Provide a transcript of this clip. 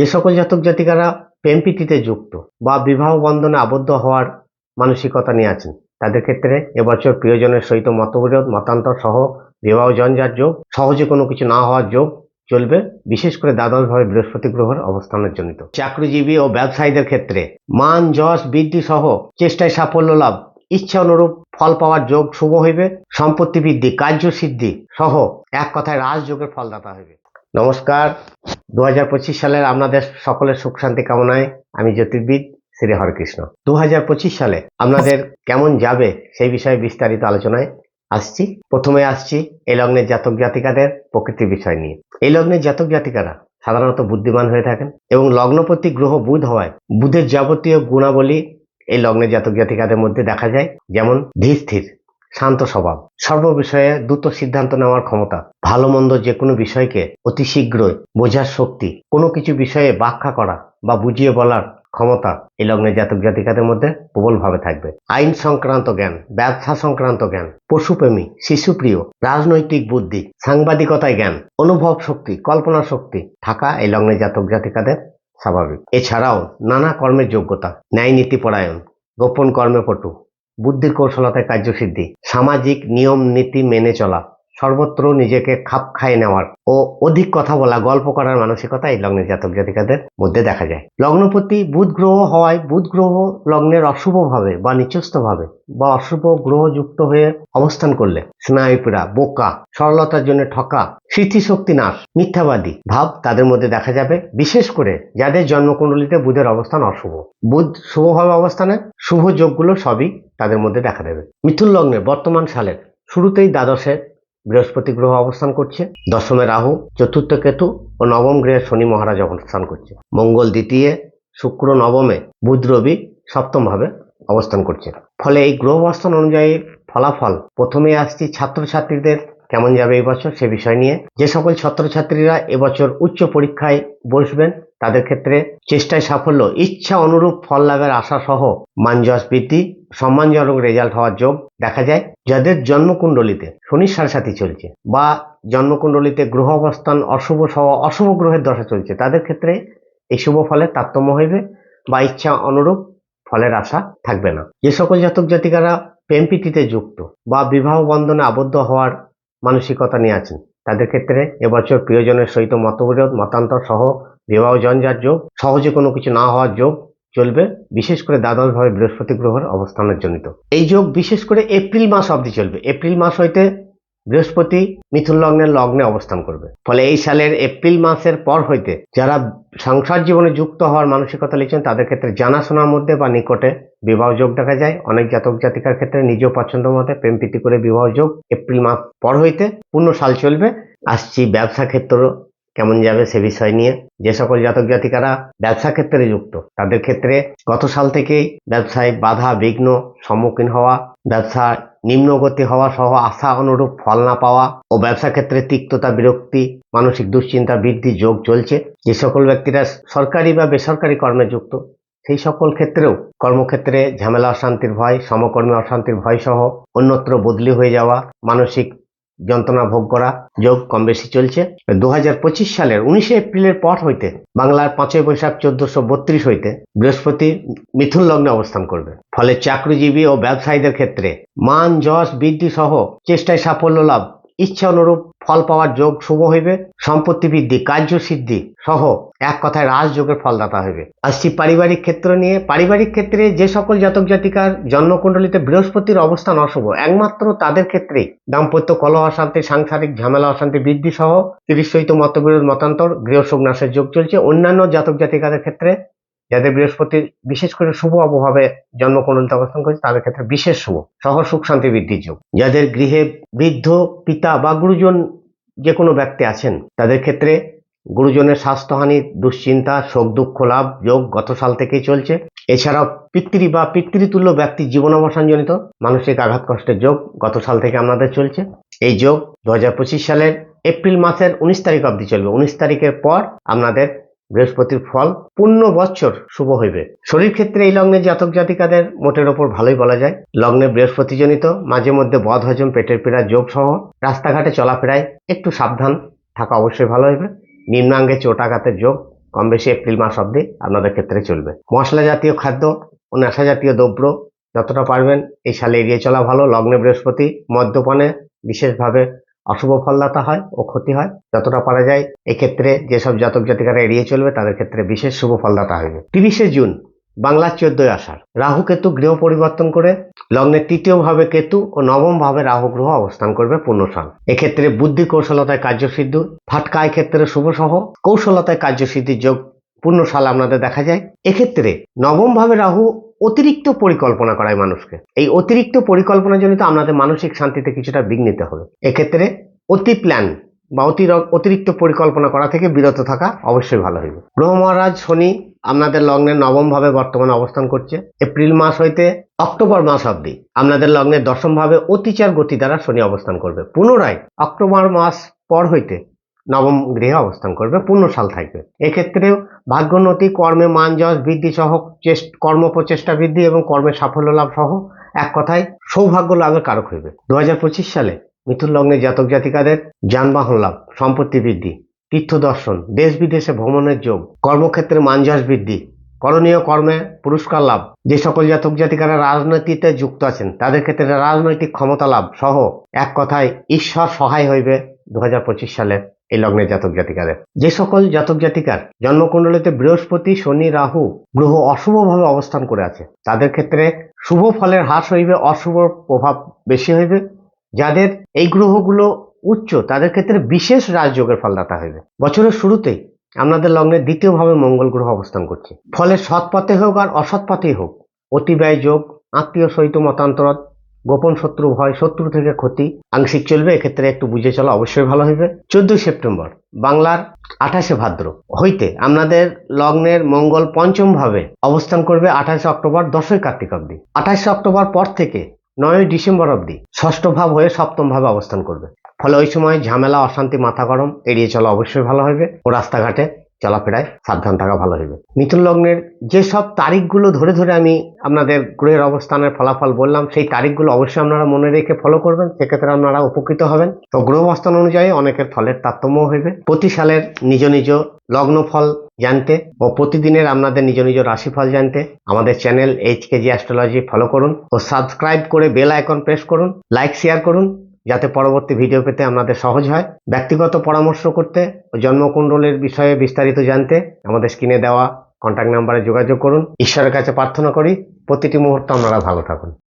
যে সকল জাতক জাতিকারা প্রেমপিটিতে যুক্ত বা বিবাহ বন্ধনে আবদ্ধ হওয়ার মানসিকতা নিয়ে আছেন। তাদের ক্ষেত্রে এবছর প্রিয়জনের সহিত মতবিরোধ, মতান্তর সহ বিবাহ জঞ্জার যোগ, সহজে কোনো কিছু না হওয়ার যোগ চলবে, বিশেষ করে দ্বাদশভাবে বৃহস্পতি গ্রহের অবস্থানের জনিত চাকরিজীবী ও ব্যবসায়ীদের ক্ষেত্রে মান, যশ, বৃদ্ধি সহ চেষ্টায় সাফল্য লাভ, ইচ্ছা অনুরূপ ফল পাওয়ার যোগ শুভ হইবে সম্পত্তি বৃদ্ধি কার্যসিদ্ধি সহ এক কথায় রাজযোগের ফলদাতা হইবে। নমস্কার। দু হাজার পঁচিশ সালের আপনাদের সকলের সুখ শান্তি কামনায় আমি জ্যোতির্বিদ শ্রী হরকৃষ্ণ। দু হাজার পঁচিশ সালে আপনাদের কেমন যাবে সেই বিষয়ে বিস্তারিত আলোচনায় আসছি। প্রথমে আসছি এই লগ্নের জাতক জাতিকাদের প্রকৃতি বিষয় নিয়ে। এই লগ্নের জাতক জাতিকারা সাধারণত বুদ্ধিমান হয়ে থাকেন এবং লগ্নপতি গ্রহ বুধ হওয়ায় বুধের যাবতীয় গুণাবলী এই লগ্নের জাতক জাতিকাদের মধ্যে দেখা যায়। যেমন ধীর স্থির শান্ত স্বভাব। সর্ব বিষয়ে দ্রুত সিদ্ধান্ত নেওয়ার ক্ষমতা। ভালো মন্দ যে কোনো বিষয়কে অতি শীঘ্রই বোঝার শক্তি। কোনো কিছু বিষয়ে ব্যাখ্যা করা বা বুঝিয়ে বলার ক্ষমতা এই লগ্নের জাতক জাতিকাদের মধ্যে প্রবলভাবে থাকবে। আইন সংক্রান্ত জ্ঞান, ব্যবসা সংক্রান্ত জ্ঞান, পশুপ্রেমী, শিশুপ্রিয়, রাজনৈতিক বুদ্ধি, সাংবাদিকতায় জ্ঞান, অনুভব শক্তি, কল্পনা শক্তি থাকা এই লগ্নের জাতক জাতিকাদের স্বাভাবিক। এছাড়াও নানা কর্মের যোগ্যতা, ন্যায় নীতি পরায়ণ, গোপন কর্মে পটু বুদ্ধির কৌশলতায় কার্যসিদ্ধি। সামাজিক নিয়ম নীতি মেনে চলা। সর্বত্র নিজেকে খাপ খাইয়ে নেওয়ার ও অধিক কথা বলা, গল্প করার মানসিকতা এই লগ্নের জাতক জাতিকাদের মধ্যে দেখা যায়। লগ্নপতি বুধ গ্রহ হওয়ায় বুধ গ্রহ লগ্নের অশুভভাবে বা নিচস্থভাবে বা অশুভ গ্রহ যুক্ত হয়ে অবস্থান করলে স্নায়ুপীড়া, বোকা, সরলতার জন্য ঠকা স্মৃতিশক্তি নাশ মিথ্যাবাদী ভাব তাদের মধ্যে দেখা যাবে। বিশেষ করে যাদের জন্মকুণ্ডলিতে বুধের অবস্থান অশুভ। বুধ শুভভাবে অবস্থানে, শুভ যোগগুলো সবই তাদের মধ্যে দেখা দেবে। মিথুন লগ্নে বর্তমান সালের শুরুতেই দ্বাদশে বৃহস্পতি গ্রহ অবস্থান করছে, দশমে রাহু, চতুর্থ কেতু ও নবম গ্রহে শনি মহারাজ অবস্থান করছে। মঙ্গল দ্বিতীয়, শুক্র নবমে বুধ রবি সপ্তম ভাবে অবস্থান করছে। ফলে এই গ্রহ অবস্থান অনুযায়ী ফলাফল প্রথমে আসছি ছাত্রছাত্রীদের, কেমন যাবে এই বছর সে বিষয় নিয়ে। যে সকল ছাত্রছাত্রীরা এবছর উচ্চ পরীক্ষায় বসবেন, তাদের ক্ষেত্রে চেষ্টায় সাফল্য, ইচ্ছা অনুরূপ ফল লাভের আশা সহ মানজস বৃদ্ধি সম্মানজনক রেজাল্ট হওয়ার যোগ দেখা যায় যাদের জন্মকুণ্ডলিতে শনির সাড়ে সাথী চলছে বা জন্মকুণ্ডলিতে গ্রহ অবস্থান অশুভ সহ অশুভ গ্রহের দশা চলছে, তাদের ক্ষেত্রে এই শুভ ফলের তারতম্য হইবে বা ইচ্ছা অনুরূপ ফলের আশা থাকবে না। যে সকল জাতক জাতিকারা প্রেমপিটিতে যুক্ত বা বিবাহ বন্ধনে আবদ্ধ হওয়ার মানসিকতা নিয়ে আছেন, তাদের ক্ষেত্রে এবছর প্রিয়জনের সহিত মতবিরোধ, মতান্তর সহ বিবাহ জঞ্জার যোগ, সহজে কোনো কিছু না হওয়ার যোগ চলবে, বিশেষ করে দ্বাদশভাবে বৃহস্পতি গ্রহের অবস্থানের জনিত। এই যোগ বিশেষ করে এপ্রিল মাস অবধি চলবে। এপ্রিল মাস হইতে বৃহস্পতি মিথুন লগ্নের লগ্নে অবস্থান করবে। ফলে এই সালের এপ্রিল মাসের পর হইতে যারা সংসার জীবনে যুক্ত হওয়ার মানসিকতা লিখছেন, তাদের ক্ষেত্রে জানাশোনার মধ্যে বা নিকটে বিবাহ যোগ দেখা যায়। অনেক জাতক জাতিকার ক্ষেত্রে নিজ পছন্দ মতে প্রেম প্রীতি করে বিবাহ যোগ এপ্রিল মাস পর হইতে পূর্ণ সাল চলবে। আসছি ব্যবসা ক্ষেত্র কেমন যাবে সে বিষয় নিয়ে। যে সকল জাতক জাতিকারা ব্যবসা ক্ষেত্রে যুক্ত, তাদের ক্ষেত্রে গত সাল থেকেই ব্যবসায় বাধা, বিঘ্ন, সম্মুখীন হওয়া ব্যবসা নিম্নগতি হওয়া সহ আশা অনুরূপ ফল না পাওয়া ও ব্যবসা ক্ষেত্রে তিক্ততা, বিরক্তি, মানসিক দুশ্চিন্তা, বৃদ্ধি, যোগ চলছে। যে সকল ব্যক্তিরা সরকারি বা বেসরকারি কর্মে যুক্ত, সেই সকল ক্ষেত্রেও কর্মক্ষেত্রে ঝামেলা, অশান্তির ভয়, সমকর্মী অশান্তির ভয় সহ অন্যত্র বদলি হয়ে যাওয়া, মানসিক যন্ত্রণা ভোগ করা যোগ কম বেশি চলছে। দু হাজার পঁচিশ সালের উনিশে এপ্রিলের পর হইতে বাংলার পাঁচই বৈশাখ চোদ্দশো বত্রিশ হইতে বৃহস্পতি মিথুন লগ্নে অবস্থান করবে। ফলে চাকরিজীবী ও ব্যবসায়ীদের ক্ষেত্রে মান, যশ বৃদ্ধি সহ চেষ্টায় সাফল্য লাভ ইচ্ছা অনুরূপ ফল পাওয়ার যোগ শুভ হইবে, সম্পত্তি বৃদ্ধি কার্যসিদ্ধি সহ এক কথায় রাজযোগের ফলদাতা হইবে। আসছি পারিবারিক ক্ষেত্র নিয়ে, পারিবারিক ক্ষেত্রে যে সকল জাতক জাতিকার জন্মকুণ্ডলিতে বৃহস্পতির অবস্থান অশুভ, একমাত্র তাদের ক্ষেত্রেই দাম্পত্য কলহ অশান্তি, সাংসারিক ঝামেলা অশান্তি বৃদ্ধি সহ তিরিশ মতবিরোধ, মতান্তর গৃহসুখ নাশের যোগ চলছে। অন্যান্য জাতক জাতিকাদের ক্ষেত্রে যাদের বৃহস্পতি বিশেষ করে শুভ অবভাবে জন্মকুণ্ডলিতে অবস্থান করেছে, তাদের ক্ষেত্রে বিশেষ শুভ। সহ সুখ শান্তি বৃদ্ধির যোগ। যাদের গৃহে বৃদ্ধ, পিতা বা গুরুজন যে কোনো ব্যক্তি আছেন, তাদের ক্ষেত্রে গুরুজনের স্বাস্থ্যহানি, দুশ্চিন্তা, শোক, দুঃখ, লাভ, যোগ গত সাল থেকেই চলছে। এছাড়াও পিতৃ বা পিতৃতুল্য ব্যক্তির জীবনাবসানজনিত মানসিক আঘাত কষ্টের যোগ গত সাল থেকে আমাদের চলছে। এই যোগ দু হাজার পঁচিশ সালের এপ্রিল মাসের উনিশ তারিখ অবধি চলবে। উনিশ তারিখের পর আপনাদের বৃহস্পতির ফল পূর্ণ বছর শুভ হইবে। শরীর ক্ষেত্রে এই লগ্নের জাতক জাতিকাদের মোটের ওপর ভালোই বলা যায়। লগ্নে বৃহস্পতিজনিত মাঝে মধ্যে বদ হজম, পেটের পীড়া, যোগ সহ রাস্তাঘাটে চলাফেরায় একটু সাবধান থাকা অবশ্যই ভালো হইবে। নিম্নাঙ্গে চোট আঘাতের যোগ কম বেশি এপ্রিল মাস অবধি আপনাদের ক্ষেত্রে চলবে। মশলা জাতীয় খাদ্য ও নেশা জাতীয় দ্রব্য যতটা পারবেন এই সালে এড়িয়ে চলা ভালো। লগ্নে বৃহস্পতি, মদ্যপানে বিশেষভাবে অশুভ ফলদাতা হয় ও ক্ষতি হয়, যতটা পারা যায় এক্ষেত্রে যেসব জাতক জাতিকারা এড়িয়ে চলবে তাদের ক্ষেত্রে বিশেষ শুভ ফলদাতা হবে তিরিশে জুন, বাংলার চোদ্দই আষাঢ়। রাহু কেতু গৃহ পরিবর্তন করে লগ্নের তৃতীয় ভাবে কেতু ও নবম ভাবে রাহু গ্রহ অবস্থান করবে পূর্ণসাল এক্ষেত্রে বুদ্ধি কৌশলতায় কার্যসিদ্ধ ফাটকায় ক্ষেত্রে শুভ সহ, কৌশলতায় কার্যসিদ্ধির যোগ পূর্ণসাল আপনাদের দেখা যায়। এক্ষেত্রে নবম ভাবে রাহু অতিরিক্ত পরিকল্পনা করায় মানুষকে। এই অতিরিক্ত পরিকল্পনা জনিত আপনাদের মানসিক শান্তিতে কিছুটা বিঘ্নিত হবে। এক্ষেত্রে অতি প্ল্যান বা অতির- অতিরিক্ত পরিকল্পনা করা থেকে বিরত থাকা অবশ্যই ভালো হইবে। গ্রহ মহারাজ শনি আপনাদের লগ্নের নবম ভাবে বর্তমানে অবস্থান করছে। এপ্রিল মাস হইতে অক্টোবর মাস অবধি আপনাদের লগ্নের দশম ভাবে অতিচার গতি দ্বারা শনি অবস্থান করবে। পুনরায় অক্টোবর মাস পর হইতে নবম গৃহে অবস্থান করবে, পূর্ণ সাল থাকবে। এক্ষেত্রেও ভাগ্যোন্নতি কর্মে মান, যশ, বৃদ্ধি সহ কর্ম প্রচেষ্টা বৃদ্ধি এবং কর্মের সাফল্য লাভ সহ এক কথায় সৌভাগ্য লাভের কারক হইবে। দু হাজার পঁচিশ সালে মিথুন লগ্নের জাতক জাতিকাদের যানবাহন লাভ, সম্পত্তি বৃদ্ধি, তীর্থ দর্শন, দেশ বিদেশে ভ্রমণের যোগ, কর্মক্ষেত্রে মানজাস বৃদ্ধি, করণীয় কর্মে পুরস্কার লাভ, যে সকল জাতক জাতিকারা রাজনীতিতে যুক্ত আছেন, তাদের ক্ষেত্রে রাজনৈতিক ক্ষমতা লাভ সহ এক কথায় ঈশ্বর সহায় হইবে দু হাজার পঁচিশ সালে। এই লগ্নের জাতক জাতিকাদের। যে সকল জাতক জাতিকার জন্মকুণ্ডলিতে বৃহস্পতি, শনি, রাহু গ্রহ অশুভভাবে অবস্থান করে আছে, তাদের ক্ষেত্রে শুভ ফলের হ্রাস হইবে অশুভ প্রভাব বেশি হইবে। যাদের এই গ্রহগুলো উচ্চ, তাদের ক্ষেত্রে বিশেষ রাজযোগের ফলদাতা হইবে। বছরের শুরুতেই আপনাদের লগ্নে দ্বিতীয়ভাবে মঙ্গল গ্রহ অবস্থান করছে। ফলে সৎ পথে হোক আর অসৎ পথেই হোক অতিব্যয় যোগ, আত্মীয় সহিত মতান্তরত গোপন শত্রু ভয়, শত্রু থেকে ক্ষতি, আংশিক চলবে, এক্ষেত্রে একটু বুঝে চলা অবশ্যই ভালো হবে চোদ্দই সেপ্টেম্বর, বাংলার আঠাশে ভাদ্র হইতে আপনাদের লগ্নের মঙ্গল পঞ্চম ভাবে অবস্থান করবে আঠাশে অক্টোবর দশই কার্তিক অব্দি আঠাশে অক্টোবর পর থেকে নয়ই ডিসেম্বর অব্দি ষষ্ঠ ভাব হয়ে সপ্তম ভাবে অবস্থান করবে। ফলে ওই সময় ঝামেলা, অশান্তি, মাথা গরম, এড়িয়ে চলা অবশ্যই ভালো হবে ও রাস্তাঘাটে চলাফেরায় সাবধান থাকা ভালো হইবে। মিথুন লগ্নের যেসব তারিখগুলো ধরে ধরে আমি আপনাদের গ্রহের অবস্থানের ফলাফল বললাম, সেই তারিখগুলো অবশ্যই আপনারা মনে রেখে ফলো করবেন। সেক্ষেত্রে আপনারা উপকৃত হবেন। তো গ্রহ অবস্থান অনুযায়ী অনেকের ফলের তারতম্য হইবে। প্রতি সালের নিজ নিজ লগ্ন ফল জানতে ও প্রতিদিনের আপনাদের নিজ নিজ রাশিফল জানতে আমাদের channel H KG astrology follow করুন ও সাবস্ক্রাইব করে বেল আইকন প্রেস করুন লাইক শেয়ার করুন। যাতে পরবর্তী ভিডিও পেতে আপনাদের সহজ হয়। ব্যক্তিগত পরামর্শ করতে ও জন্মকুণ্ডলের বিষয়ে বিস্তারিত জানতে আমাদের স্ক্রিনে দেওয়া কন্ট্যাক্ট নাম্বারে যোগাযোগ করুন। ঈশ্বরের কাছে প্রার্থনা করি, প্রতিটি মুহূর্ত আপনারা ভালো থাকুন।